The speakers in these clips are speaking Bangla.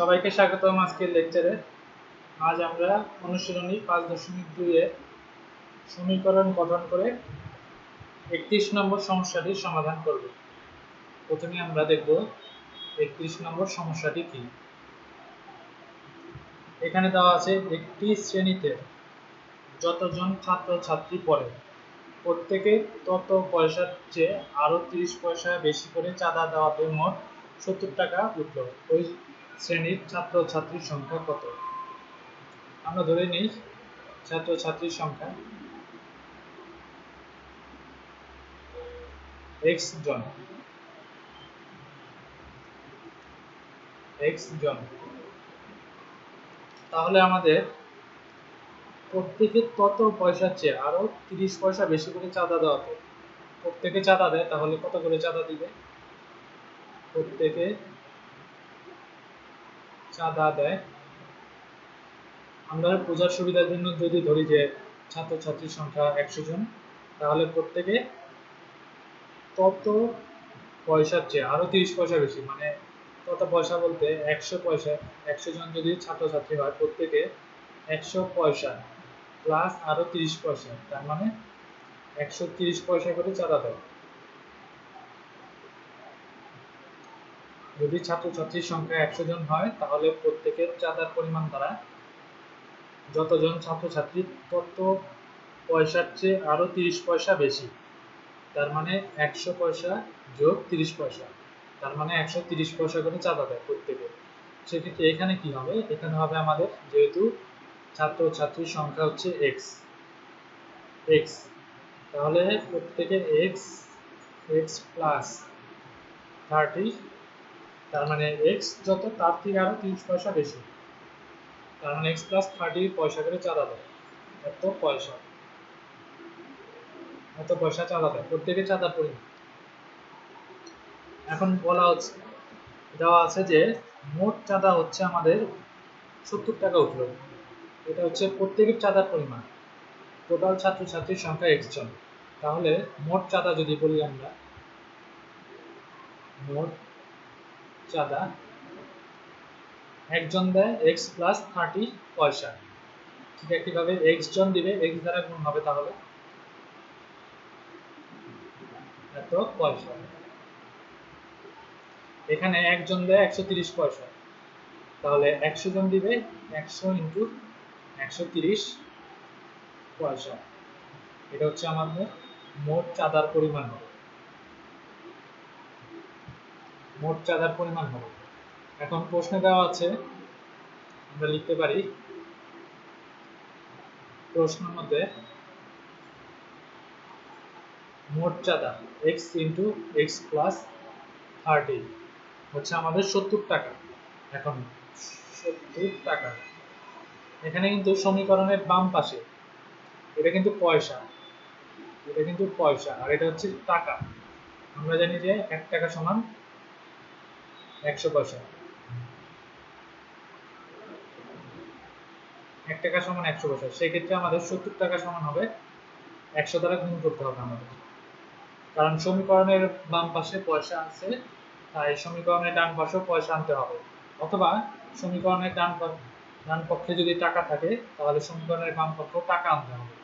সবাইকে স্বাগতম আজকের লেকচারে আজ আমরা অনুশীলনী পাঁচ দশমিক দুইয়ে সমীকরণ গঠন করে একত্রিশ নম্বর সমস্যাটির সমাধান করব। প্রথমে আমরা দেখব একত্রিশ নম্বর সমস্যাটি কি। এখানে দেওয়া আছে, একটি শ্রেণীতে যতজন ছাত্র ছাত্রী পড়ে, প্রত্যেকে তত পয়সার চেয়ে আরও তিরিশ পয়সা বেশি করে চাঁদা দেওয়াতে মোট সত্তর টাকা উঠল। ওই শ্রেণির ছাত্র ছাত্রীর সংখ্যা কত? আমরা ধরে নিই ছাত্র ছাত্রীর সংখ্যা এক্স জন। এক্স জন। তাহলে আমাদের প্রত্যেকে তত পয়সা চেয়ে আরও তিরিশ পয়সা বেশি করে চাঁদা দেওয়াতে প্রত্যেকে চাঁদা দেয়, তাহলে কত করে চাঁদা দিবে? প্রত্যেকে চাঁদা দেয় আমরা বোঝার সুবিধার জন্য যদি ধরি যে ছাত্রছাত্রীর সংখ্যা একশো জন, তাহলে প্রত্যেকে তত পয়সার চেয়ে, আরও তিরিশ পয়সা বেশি মানে কত পয়সা বলতে একশো পয়সা, একশো জন যদি ছাত্রছাত্রী হয়, প্রত্যেকে একশো পয়সা প্লাস আরও তিরিশ পয়সা, তার মানে একশো তিরিশ পয়সা করে চাঁদা দেয়। যদি ছাত্রছাত্রীর সংখ্যা একশো জন হয়, তাহলে প্রত্যেকের চাঁদার পরিমাণ দ্বারা যতজন ছাত্রছাত্রী, তত পয়সার চেয়ে আরও তিরিশ পয়সা বেশি। তার মানে একশো পয়সা যোগ তিরিশ পয়সা। তার মানে একশো তিরিশ পয়সা করে চাঁদা দেয় প্রত্যেকে। সেক্ষেত্রে এখানে কি হবে? এখানে হবে আমাদের যেহেতু ছাত্র ছাত্রীর সংখ্যা হচ্ছে এক্স এক্স তাহলে প্রত্যেকে এক্স এক্স প্লাস থার্টি তার মানে এক্স যত, তার থেকে আরও তিরিশ পয়সা বেশি। তার মানে এক্স প্লাস থার্টি পয়সা করে চাঁদা দেয় এত পয়সা। এত পয়সা চাঁদা দেয় প্রত্যেকে চাঁদার পরিমাণ এখন বলা হচ্ছে, দেওয়া আছে যে মোট চাঁদা হচ্ছে আমাদের সত্তর টাকা উঠল। এটা হচ্ছে প্রত্যেকের চাঁদার পরিমাণ। টোটাল ছাত্রছাত্রীর সংখ্যা এক্স জন। তাহলে মোট চাঁদা যদি বলি আমরা, মোট চাঁদা। একজন দেয় এক্স প্লাস থার্টি পয়সা। ঠিক একইভাবে এক্স জন দিবে এক্স দ্বারা গুণ হবে তাহলে? এত পয়সা। এখানে একজন দেয় একশো তিরিশ পয়সা। তাহলে একশো জন দিবে একশো ইন্টু একশো তিরিশ পয়সা। এটা হচ্ছে আমাদের মোট চাঁদার পরিমাণ হবে। মোট চাঁদার পরিমাণ হবে। এখন প্রশ্নে দেওয়া আছে, আমরা লিখতে পারি, প্রশ্নের মধ্যে মোট চাঁদা x into x plus thirty হচ্ছে আমাদের সত্তর টাকা। এখন সত্তর টাকা। এখানে কিন্তু সমীকরণের বাম পাশে, এটা কিন্তু পয়সা, এটা কিন্তু পয়সা, আর এটা হচ্ছে টাকা। আমরা জানি যে এক টাকা সমান একশো পয়সা এক টাকা সমান একশো পয়সা সেক্ষেত্রে আমাদের সত্তর টাকা সমান হবে। একশো দ্বারা গুণ করতে হবে আমাদের। কারণ সমীকরণের বাম পাশে পয়সা আছে, তাই সমীকরণের ডান পাশেও পয়সা আনতে হবে। অথবা সমীকরণের ডান ডান পক্ষে যদি টাকা থাকে, তাহলে সমীকরণের বাম পক্ষেও টাকা আনতে হবে।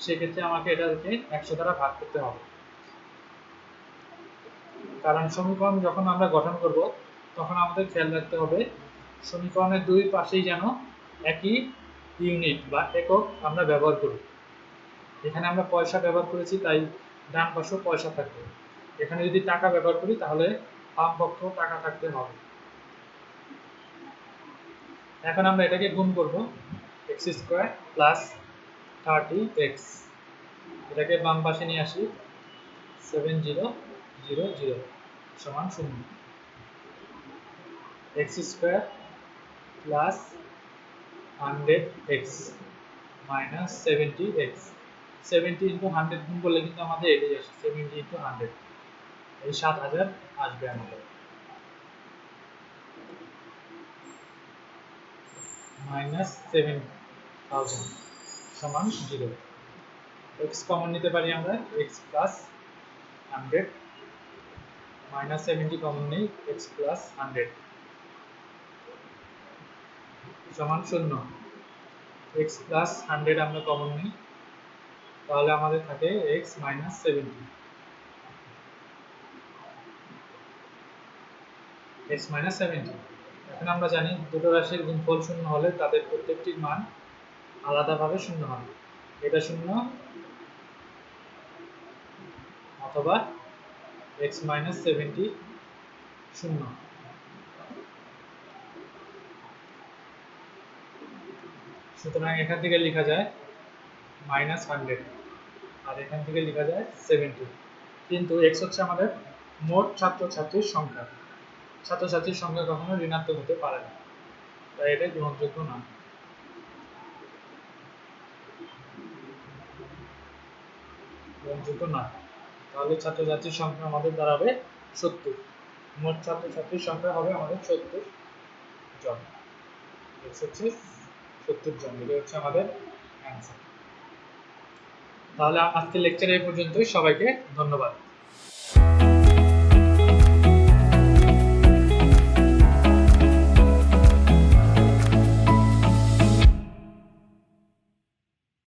সেক্ষেত্রে আমাকে এটাকে একশো দ্বারা ভাগ করতে হবে। কারণ সমীকরণ যখন আমরা গঠন করব তখন আমাদের খেয়াল রাখতে হবে, সমীকরণের দুই পাশেই যেন একই ইউনিট বা একক আমরা ব্যবহার করি। এখানে আমরা পয়সা ব্যবহার করেছি, তাই ডান পাশেও পয়সা থাকবে। এখানে যদি টাকা ব্যবহার করি, তাহলে বাম পক্ষেও টাকা থাকতে হবে। এখন আমরা এটাকে গুণ করব x square plus thirty x এটাকে বাম পাশে নিয়ে আসি সেভেন জিরো জিরো জিরো সমান শূন্য। Square plus hundred x minus seventy x seventy into গুণ করলে কিন্তু আমাদের এটাই আসে সেভেন্টি ইন্টু হান্ড্রেড এই সাত হাজার আসবে আমাদের। মাইনাস সেভেন থাউজেন্ড সমান জিরো এক্স কমন নিতে পারি আমরা x plus hundred minus seventy common নেই এক্স প্লাস হান্ড্রেড সমান শূন্য। এক্স প্লাস হান্ড্রেড আমরা কমন নিই। তাহলে আমাদের থাকে x minus seventy x minus seventy এখন আমরা জানি দুটো রাশির গুণফল শূন্য হলে তাদের প্রত্যেকটির মান আলাদাভাবে শূন্য হবে এটা শূন্য অথবা এক্স মাইনাস সেভেন্টি শূন্য। সুতরাং এখান থেকে লেখা যায় মাইনাস হান্ড্রেড আর এখান থেকে লেখা যায় সেভেন্টি কিন্তু এক্স হচ্ছে আমাদের মোট ছাত্রছাত্রীর সংখ্যা। ছাত্রছাত্রীর সংখ্যা কখনো ঋণাত্মক হতে পারে না। তাই এটা গ্রহণযোগ্য না। গ্রহণযোগ্য না। তাহলে ছাত্রছাত্রীর সংখ্যা আমাদের দাঁড়াবে সত্তর। মোট ছাত্রছাত্রীর সংখ্যা হবে আমাদের সত্তর জন। হচ্ছে সত্তর জন এটা হচ্ছে আমাদের অ্যান্সার তাহলে আজকের লেকচার এই পর্যন্তই সবাইকে ধন্যবাদ।